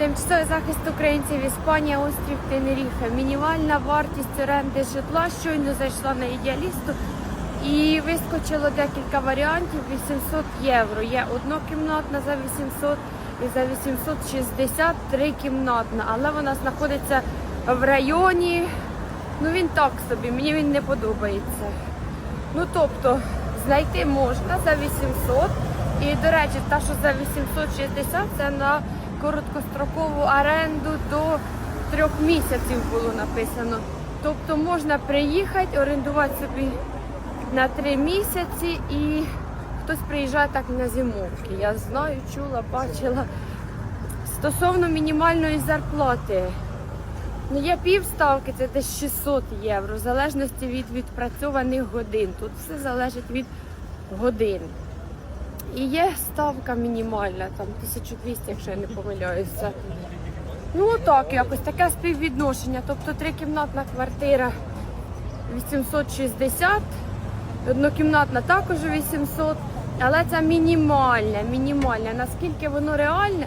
Тимчасовий захист українців Іспанія, острів Тенеріфе. Мінімальна вартість оренди житла щойно зайшла на ідеалісту і вискочило декілька варіантів 800 євро. Є однокімнатна за 800 і за 860 трикімнатна, але вона знаходиться в районі. Ну він так собі, мені він не подобається. Ну тобто знайти можна за 800. І, до речі, та, що за 860, це на короткострокову оренду до трьох місяців було написано. Тобто можна приїхати, орендувати собі на три місяці і хтось приїжджає так на зимовки. Я знаю, чула, бачила. Стосовно мінімальної зарплати. Ну, є півставки, це десь 600 євро, в залежності від відпрацьованих годин. Тут все залежить від годин. І є ставка мінімальна, там 1200, якщо я не помиляюся. Ну, отак, якось таке співвідношення. Тобто трикімнатна квартира 860, однокімнатна також 800, але це мінімальне, мінімальне. Наскільки воно реальне,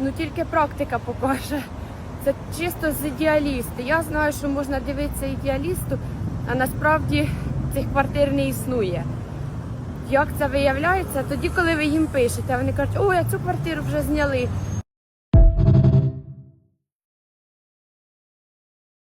ну тільки практика покаже. Це чисто з ідеалісти. Я знаю, що можна дивитися ідеалісту, а насправді цих квартир не існує. Як це виявляється? Тоді, коли ви їм пишете, вони кажуть, о, я цю квартиру вже зняли.